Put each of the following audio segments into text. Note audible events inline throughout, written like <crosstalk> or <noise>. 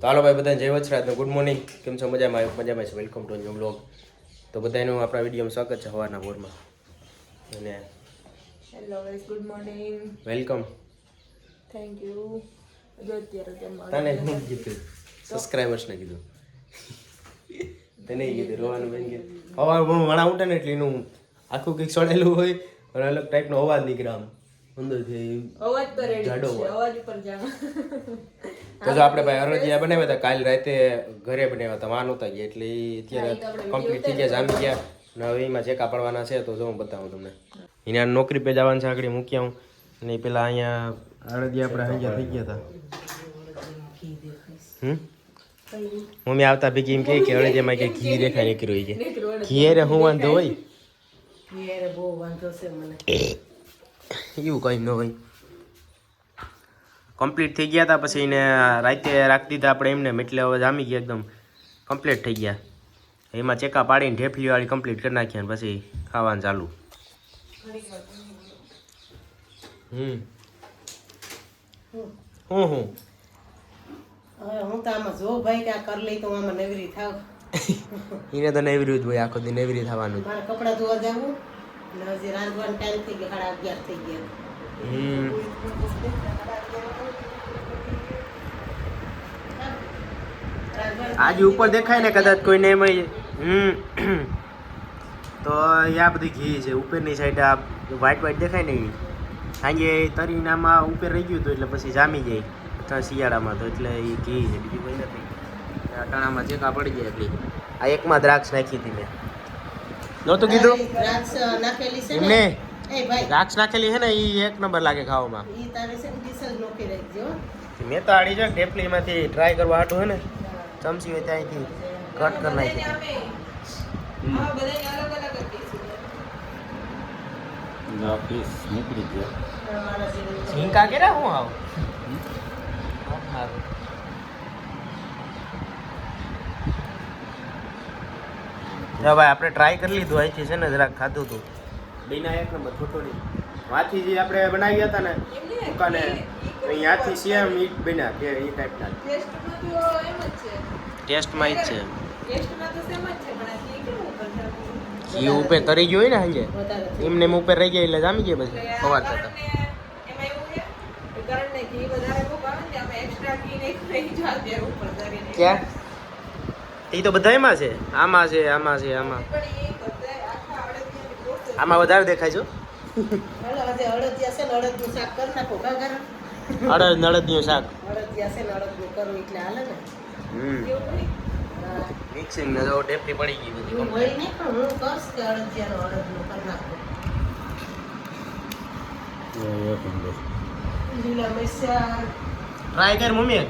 તો હાલો ભાઈ બધાને જય વચરાજ ગુડ મોર્નિંગ. કેમ છો? મજામાં? મજામાં છે. વેલકમ ટુ ન્યુ બ્લોગ તો બધાનું આપણા વિડીયોમાં સ્વાગત છે સવારના બોરમાં અને hello good morning welcome thank you જો અત્યારે તને શું કીધું. સબસ્ક્રાઇબર્સને કીધું. તને કીધું. રોવાનું બેન કીધું હવા પણ વણા ઉઠે ને એટલે એનું આખું કંઈક સડેલું હોય અને અલગ ટાઈપનો અવાજ નીકળે આમ. અંદરથી અવાજ પર જાડો અવાજ ઉપર જા તો જો આપણે ભાઈ અરજીયા બનાવ્યા હતા કાલ રાતે ઘરે બનાવ્યા હતા વાન હતા ગયા. એટલે અત્યારે કમ્પ્લીટ થઈ ગયા જામી ગયા. નવીમાં હવે એમાં ચેકા પડવાના છે તો જો હું બતાવું તમને. એને નોકરી પે જવાનું છે આગળ મૂકી આવું. અને પેલા અહીંયા અરજીયા આપણે અહીંયા થઈ ગયા હતા. હમ? મમ્મી આવતા ભેગી એમ કહે કે અરજીયામાં કે ઘી દેખાય નીકળ્યું છે ઘી રે હું વાંધો હોય? <coughs> એવું કંઈ ન હોય. કમ્પ્લીટ થઈ ગયા હતા પછી એને રાતે રાખી દીધા આપણે એમને એટલે હવે જામી ગયા એકદમ કમ્પ્લીટ થઈ ગયા. એમાં ચેકા પાડીને ઢેફલીવાળી કમ્પ્લીટ કરી નાખી અને પછી ખાવાનું ચાલુ. હમ. હું હું? હું તો આમાં જો ભાઈ કે આ લઈ તો આમાં નવરી થાવ. એને તો નેવર્યું જ હોય આખો દી નેવરી થવાનું મારે કપડાં ધોવા જવું ને હજી રાંધવાનો ટાઈમ થઈ ગયો સાડા અગિયાર થઈ ગયા. હમ. આજે ઉપર દેખાય ને કદાચ કોઈને એમાં હમ. તો આ બધી ઘી છે ઉપરની સાઈડ આ વ્હાઈટ વ્હાઈટ દેખાય ને સાંજે તરીને આમાં ઉપર રહી ગયું હતું એટલે પછી જામી જાય શિયાળામાં તો એટલે એ ઘી છે બીજું કોઈ નથી. અટાણામાં ટણામાં ચેકા પડી જાય એટલી. આ એકમાં દ્રાક્ષ નાખી હતી મેં. નહોતું કીધું? દ્રાક્ષ નાખેલી છે એમને? ને દ્રાક્ષ નાખેલી છે ને એ એક નંબર લાગે ખાવામાં. મેં તો આડી છે ઢેપલીમાંથી ટ્રાય કરવા હાટું હે ને. ચમચી હોય ત્યાંથી કટ કરી નાખી ઝીંકા કે હું આવું? જો ભાઈ આપણે ટ્રાય કરી લીધું અહીંથી છે ને જરાક ખાધું હતું બીના એક નંબર થોટોડી વાથી જે આપણે બનાવ્યા હતા ને દુકાને અહીંયાથી સેમ ઈટ બન્યા કે એ ટાઈપના ટેસ્ટમાં તો એમ જ છે. ટેસ્ટમાં જ છે. ઘી ઉપર તરી ગયો હોય ને સાંજે એમને એમ ઉપર રહી ગયા એટલે જામી ગયા પછી આ થતા. ક્યાં? એ તો બધાયમાં છે. આમાં છે આમાં છે આમાં. આમાં વધારે દેખાય છે હાલો નળદ ને શાક ને ને મિક્સિંગ ને તો ટેપલી પડી ગઈ બધી કમ્પ્લીટ. નહીં પણ હું કરશ કે અડદિયાનો અડદનું કરી નાખો. લીલા મરચાં. ટ્રાય કર મમ્મી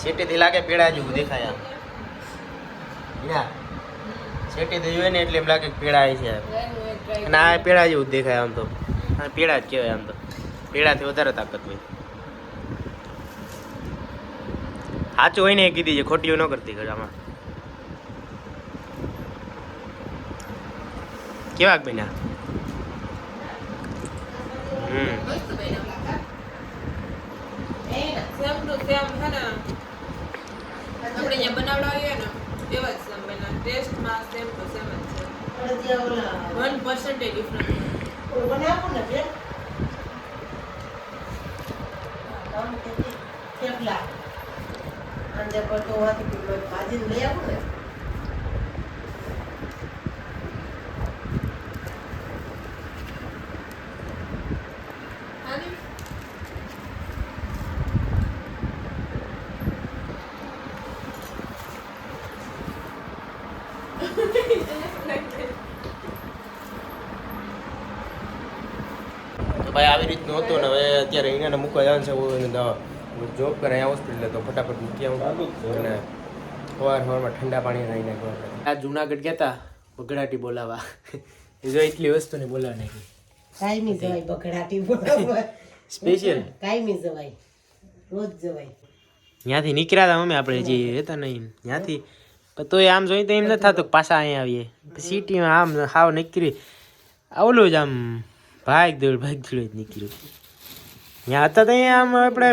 સેટીથી લાગે પેડા જેવું દેખાય આમ. યા સેટેથી જોઈએ ને એટલે એમ લાગે પેડા આવી છે. અને આ પેડા જેવું દેખાય આમ તો. આ પીળા જ કહેવાય આમ તો. પીળાથી વધારે તાકાત હોય. સાચું હોય ને એ કીધી છે ખોટીઓ ન કરતી ઘર આમાં. કેવાક બન્યા? ટેસ્ટમાં સેમ ટુ સેમ જ છે. અડદિયા ઓલા પર્સન્ટેજ ડિફરન્ટ ને બેન આમ કે થેપલા અંદર પટો હોવાથી પેલું લઈ આવું ને તો ભાઈ આવી રીતનું હતું ને હવે અત્યારે અહીંયા મૂકવા જવાનું છે. હું જોબ કરે અહીંયા હોસ્પિટલ તો ફટાફટ મૂકી આવું. અને સવાર સવારમાં ઠંડા પાણી નાખવા આ જુનાગઢ ગયા હતા બગડાટી બોલાવા. એ જો એટલી વસ્તુને બોલાવા નાખી. કાયમી જવાય બગડાટી બોલાવા. સ્પેશિયલ કાયમી જવાય. રોજ જવાય. ત્યાંથી નીકળ્યા હતા અમે આપણે જે રહેતા નહીં ત્યાંથી પણ તોય આમ જોઈ તો એમ નથી થતું પાછા અહીંયા આવીએ. સિટીમાં આમ હાવ નીકળી ઓલું જ આમ ભાગ દોડ ભાગ દોડ જ નીકળ્યું. ત્યાં હતા તો અહીંયા આમ આપણે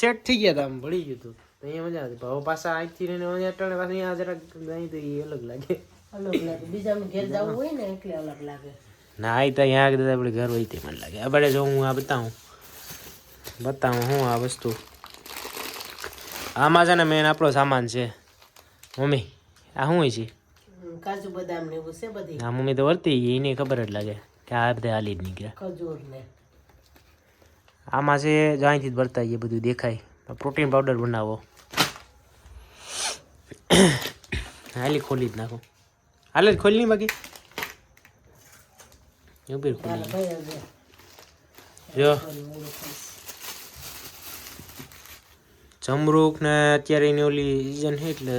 સેટ થઈ ગયા હતા આમ ભળી ગયું હતું ત્યાં અહીંયા મજા આવતી. ભાવ પાછા આજથી રહીને અહીંયા અટાણે પાછા અહીંયા જરાક અહીં તો એ અલગ લાગે. અલગ લાગે. બીજામાં ઘેર જવું હોય ને એટલે અલગ લાગે. ના આ તો અહીંયા આગળ આપણે ઘર હોય તે મને લાગે. આપણે જો હું આ બતાવું. બતાવું હું આ વસ્તુ. આમાં છે ને મેન આપણો સામાન છે. મમ્મી આ શું હોય છે? કાજુ બદામ ને એવું છે બધી. આ મમ્મી તો વર્તી એને ખબર જ લાગે. કે આ બધા હાલી જ નીકળ્યા આમાં છે જો અહીંથી જ ભરતા એ બધું દેખાય. પ્રોટીન પાવડર બનાવો. હાલી ખોલી જ નાખો. હાલે જ ખોલી નહીં બાકી? ખોલી જો. જમરૂક ને અત્યારે એની ઓલી સિઝન છે એટલે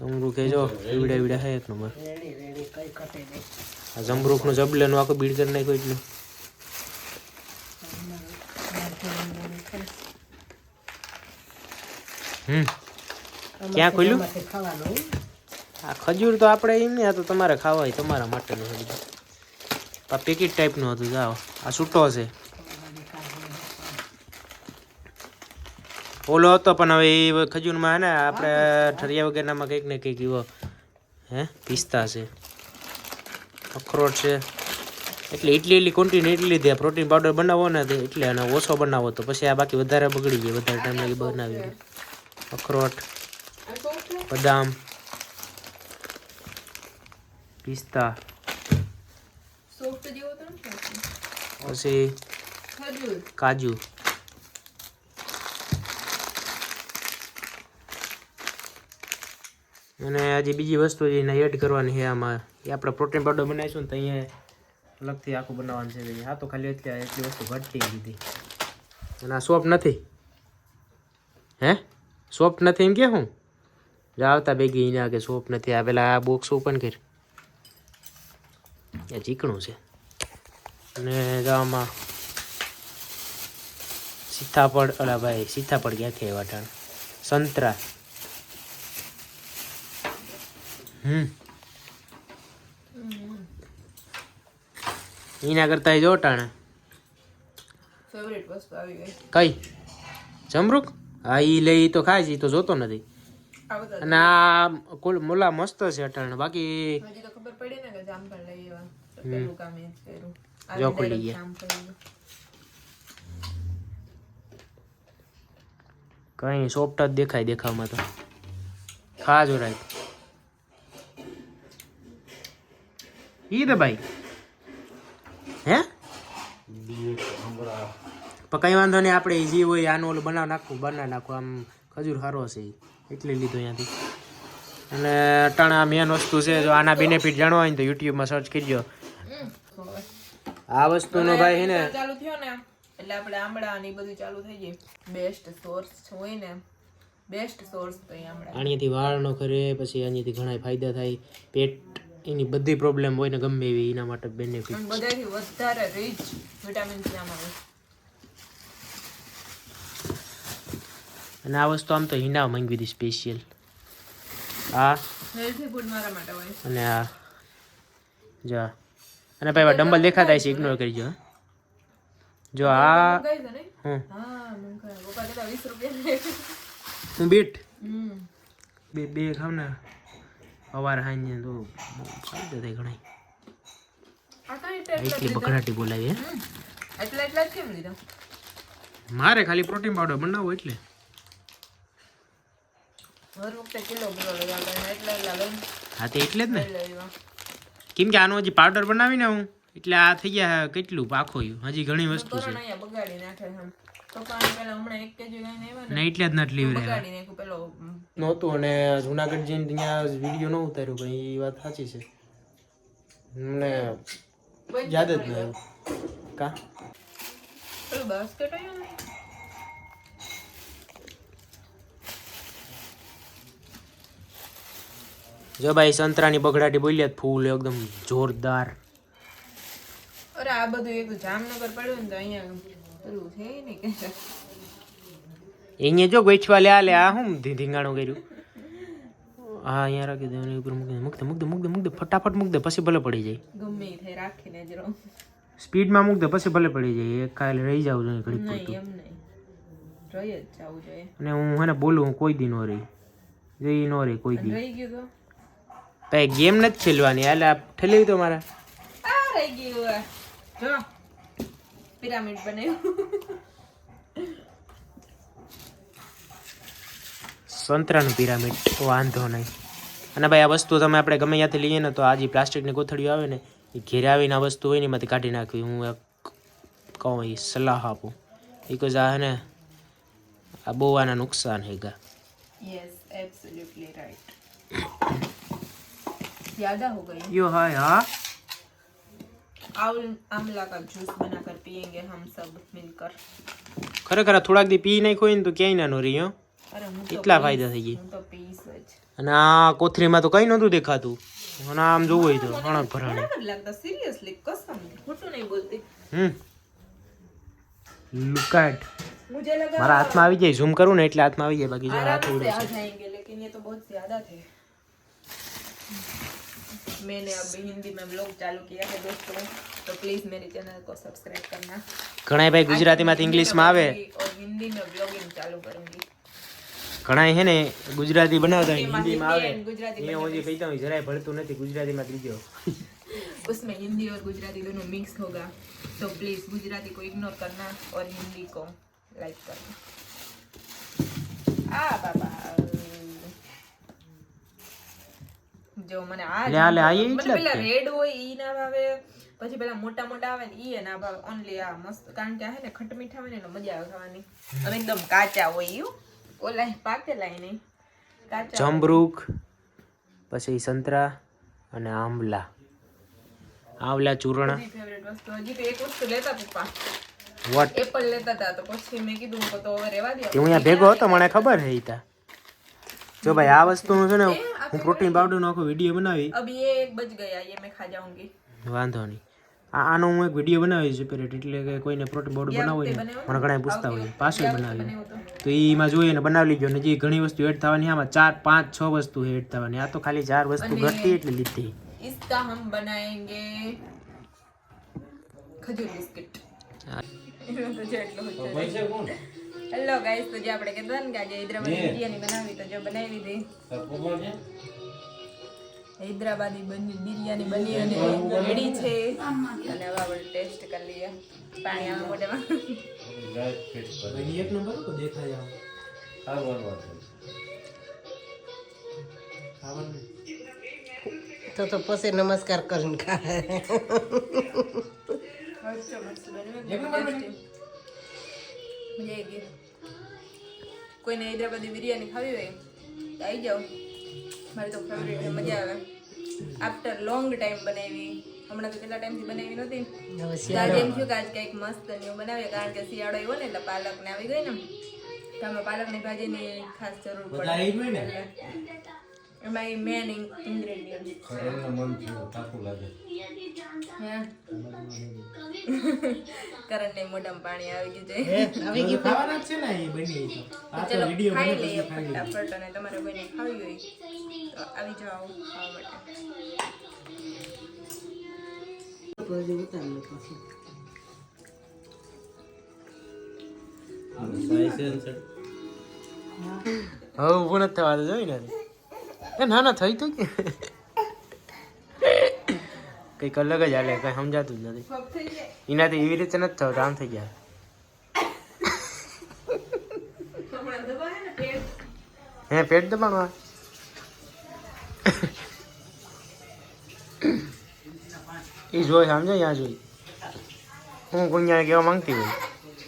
જમરૂક એ જો એવડા એવડા છે એક નંબર. રેડી રેડી કઈ કટે નહીં. આ જમરૂકનું જબલેનું આખું બીડ કરી નાખ્યું એટલું. હમ. ક્યાં ખોલ્યું? આ ખજૂર તો આપણે એમ નહીં હતું તો તમારે ખાવા હોય તમારા માટેનું બધું. આ પેકેટ ટાઈપનું હતું જાઓ. આ છૂટો છે. ઓલો હતો પણ હવે એ ખજૂરમાં હે ને આપણે ઠરિયા વગેરેનામાં કંઈક ને કંઈક એવો હે પિસ્તા છે. અખરોટ છે એટલે એટલી એટલી ક્વોન્ટિટી એટલી લીધી પ્રોટીન પાવડર બનાવો ને એટલે અને ઓછો બનાવો તો પછી આ બાકી વધારે બગડી જાય વધારે ટાઈમ લાગી બનાવી. અખરોટ બદામ પિસ્તા. પછી કાજુ અને હજી બીજી વસ્તુ જે એડ કરવાની છે આમાં, એ આપણે પ્રોટીન પાવડર બનાવીશું ને તો અહીંયા અલગથી આખું બનાવવાનું છે આ તો ખાલી એટલી એટલી વસ્તુ ઘટતી દીધી અને આ સોપ નથી. હે? સોપ નથી એમ કે હું? આવતા ભેગી એને કે સોપ નથી. આ પેલા આ બોક્સ ઓપન કર. એ ચીકણું છે. અને જવામાં સીતાફળ અલા ભાઈ, સીતાફળ ક્યાંથી આવ્યા ટાણ? સંતરા હમ એના કરતા જો ટાણે. ફેવરેટ વસ્તુ આવી ગઈ. કઈ? જમરૂક? હા એ લઈ તો ખાય છે એ તો જોતો નથી. અને આ કુલ મુલા મસ્ત છે અટાણ. બાકી તો ખબર પડી ને કે જામફળ લઈ આવ્યા. કામ એ કર્યું. જો ખુલી ગયા. કઈ સોફ્ટ જ દેખાય દેખાવમાં તો. ખા જો રાય ઈ દે ભાઈ. હે? પણ કઈ વાંધો નહીં આપણે જે હોય આનું ઓલું બનાવ નાખવું બનાવી નાખવું આમ ખજૂર સારો છે. એટલે લીધો અહીંયાથી. અને અટાણા મેન વસ્તુ છે જો આના બેનિફિટ જાણવા હોય ને તો યુટ્યુબમાં સર્ચ કરજો. આ વસ્તુનો ભાઈ છે ને ચાલુ થયો ને એટલે આપણે આમળા ને બધું ચાલુ થઈ જાય. બેસ્ટ સોર્સ હોય ને બેસ્ટ સોર્સ તો આમળા. આણીયાથી વાળ નો કરે પછી આનાથી ઘણા ફાયદા થાય. પેટ એની બધી પ્રોબ્લેમ હોય ને ગમે એવી એના માટે બેનિફિટ બધાથી વધારે રીચ વિટામિન સી આમાં અને આ વસ્તુ આમ તો હિના માંગવી હતી સ્પેશિયલ આ હેલ્ધી ફૂડ મારા માટે હોય. અને આ જો અને ભાઈ ડમ્બલ દેખાતા છે ઇગ્નોર કરજો. જો આ હું. હું બીટ? બે બે ખાવ ને સવાર હાઈને તો ફાયદો થાય ઘણા એટલી બકરાટી બોલાવી એટલે એટલા કેમ લીધો? મારે ખાલી પ્રોટીન પાવડર બનાવવો એટલે. હા તે એટલે જ ને. કેમ કે આનો હજી પાવડર બનાવીને હું એટલે આ થઈ ગયા કેટલું પાખો હજી ઘણી વસ્તુ છે. કોરોના અહીંયા બગાડી નાખે છે પપ્પાને પેલા હમણાં એક કેજી લઈને આવ્યા ને ને એટલે જ નથી લીવ બગાડી નાખ્યું પેલો નહોતું અને જુનાગઢ જઈને ત્યાં વીડિયો ન ઉતાર્યું પણ એ વાત સાચી છે. મને યાદ જ ન આવ્યું કા? પેલું બાસ્કેટ આવ્યું ને? જો ભાઈ સંતરાની બગડાટી બોલ્યા ફૂલ એકદમ જોરદાર. અરે આ બધું એક જામનગર પડ્યું ને તો અહીંયા પેલું છે નહીં કે અહીંયા જો ગોઈછવા લે આ લે આ ધી- ધીંગાણું કર્યું હા અહીંયા રાખી દે ઉપર મૂકી મૂક દે મૂક દે મૂક દે મૂક દે ફટાફટ મૂક દે પછી ભલે પડી જાય ગમે થઈ રાખીને જ રહો સ્પીડમાં મૂક દે પછી ભલે પડી જાય એક કાલે રહી જાવ જોઈએ ઘડી નહીં એમ નહીં રહી જ જવું જોઈએ અને હું હે બોલું હું કોઈ દી નો રહી જઈ નો રહી કોઈ દી રહી ગયું તો ભાઈ ગેમ નથી ખેલવાની હાલે આ ઠેલી તો મારા આ રહી ગયું જો પિરામિડ બનાવ્યું સંતરાનું પિરામિડ. વાંધો નહીં. અને ભાઈ આ વસ્તુ તમે આપણે ગમે ત્યાંથી લઈએ ને તો આ જે પ્લાસ્ટિકની કોથળીઓ આવે ને એ ઘેરે આવીને આ વસ્તુ હોય ને એમાંથી કાઢી નાખવી. હું એક કહું એ સલાહ આપું. બીકોઝ આ ને આ બહુ આના નુકસાન હેગા યસ એબ્સોલ્યુટલી રાઈટ યાદ હો ગઈ યો હા હા? आंवल आंवला का जूस बनाकर पियेंगे हम सब मिलकर ખરેખર આ થોડાક દી પી નાખ્યો હોય ને તો ક્યાંય ના નો રહી હો अरे હું તો કેટલા પીસ- ફાયદા થઈ ગયા હું તો પીસ જ અને આ કોથળીમાં તો કઈ નહોતું દેખાતું અને આમ જોવું હોય તો ઘણા ભરાણે બરાબર લાગતા સિરિયસલી कसम ખોટું નહીં બોલતી હમ લુકાટ मुझे लगा મારા હાથમાં આવી જાય ઝૂમ કરું ને એટલે હાથમાં આવી જાય બાકી જો હાથ आराम ઉડે से आ છે जाएंगे लेकिन ये तो बहुत ज्यादा थे मैंने अभी हिंदी में ब्लॉग चालू किया है दोस्तों तो प्लीज मेरे चैनल को सब्सक्राइब करना ઘણા ભાઈ ગુજરાતીમાંથી ઇંગ્લિશમાં આવે और हिंदी में ब्लॉगिंग चालू करूंगी ઘણા હે ને ગુજરાતી બનાવતા હોય એમાં હિન્દીમાં આવે હિન્દી and ગુજરાતી એ હું જે કહેતા હોય જરાય ભળતું નથી ગુજરાતીમાં ત્રીજો <laughs> उसमें हिंदी और गुजराती दोनों मिक्स होगा तो प्लीज गुजराती को इग्नोर करना और हिंदी को लाइक करना आ बाबा જો મને આ લે, આ લે, આ એ મને પેલા રેડ હોય ઈ ના ભાવે પછી પેલા મોટા મોટા આવે ને ઈ ના ભાવે. ઓનલી આ મસ્ત કારણ કે આ ને ખટ મીઠા હોય ને એટલે મજા આવે ખાવાની. અને એકદમ કાચા હોય ઈ ઓલા પાકેલા નહીં. કાચા હોય. પછી સંતરા અને આંબલા આંબલા ચૂર્ણ. ફેવરેટ વસ્તુ. હજી તો એક વસ્તુ લેતા પપ્પા વોટ એપલ લેતા હતા તો પછી મેં કીધું તો હવે દે. હું અહીંયા ભેગો હતો મને ખબર હે ઈતા જો ભાઈ આ વસ્તુનું છે ને હું પ્રોટીન પાવડરનો આખો વિડીયો બનાવી अब ये एक बज गया ये मैं खा जाऊंगी વાંધો નહીં આ આનો હું એક વિડીયો બનાવી સેપરેટ એટલે કે કોઈને પ્રોટીન પાવડર બનાવવો હોય ને મને ઘણા પૂછતા હોય પાછળ બનાવી તો એમાં જોઈએ ને બનાવી લીધો ને જે ઘણી વસ્તુ એડ થવાની આમાં ચાર પાંચ છ વસ્તુ એડ થવાની આ તો ખાલી ચાર વસ્તુ ઘટતી એટલે લીધી इसका हम बनाएंगे खजूर बिस्किट <laughs> તો જો એટલો હતો. હેલો ગાઈસ તો જે આપણે કહેતા ને કે આજે હૈદરાબાદી બિરયાની બનાવી તો જો બનાવી દીધી હૈદરાબાદી બની બિરયાની બની અને રેડી છે. અને હવે આપણે ટેસ્ટ કરી લઈએ. પાણી આવે મોઢામાં એક નંબર તો દેખાય તો તો પછી નમસ્કાર કરીને ખાય. મસ્ત મસ્ત બન્યું. ગઈ. કોઈને હૈદરાબાદી બિરયાની ખાવી હોય તો આવી જાઓ. મારી તો ફેવરેટ છે મજા આવે. આફ્ટર લોંગ ટાઈમ બનાવી હમણાં તો કેટલા ટાઈમથી બનાવી નહોતી. હવે આજે એમ થયું કે આજ કંઈક મસ્ત ન્યુ બનાવીએ કારણ કે શિયાળો આવ્યો ને એટલે પાલક ને આવી ગઈ ને. તો આમાં પાલકની ભાજીની ખાસ જરૂર પડે. એમાં મેન ઇન્ગ્રેડિયન્ટ કરણને મોઢામાં પાણી આવી ગયું છે. આવી ગયું ખાવાના છે ને એ બની આ તો વિડિયો ખાઈ લઈએ પછી. ફટાફટ અને તમારે કોઈને ખાવી હોય તો આવી જાઓ ખાવા માટે. હજી ઉતારી લો પછી હવે ઊભું નથી થવા જોઈ ને એ ના ના થઈ થઈ કંઈક અલગ જ હાલે, કઈ સમજાતું જ નથી. એનાથી એવી રીતે નથી થતું, આમ થઈ ગયા હે, પેટ દબાણવા એ જોઈ સમજો ત્યાં જોઈ. હું ગુંજાને કહેવા માંગતી હોય.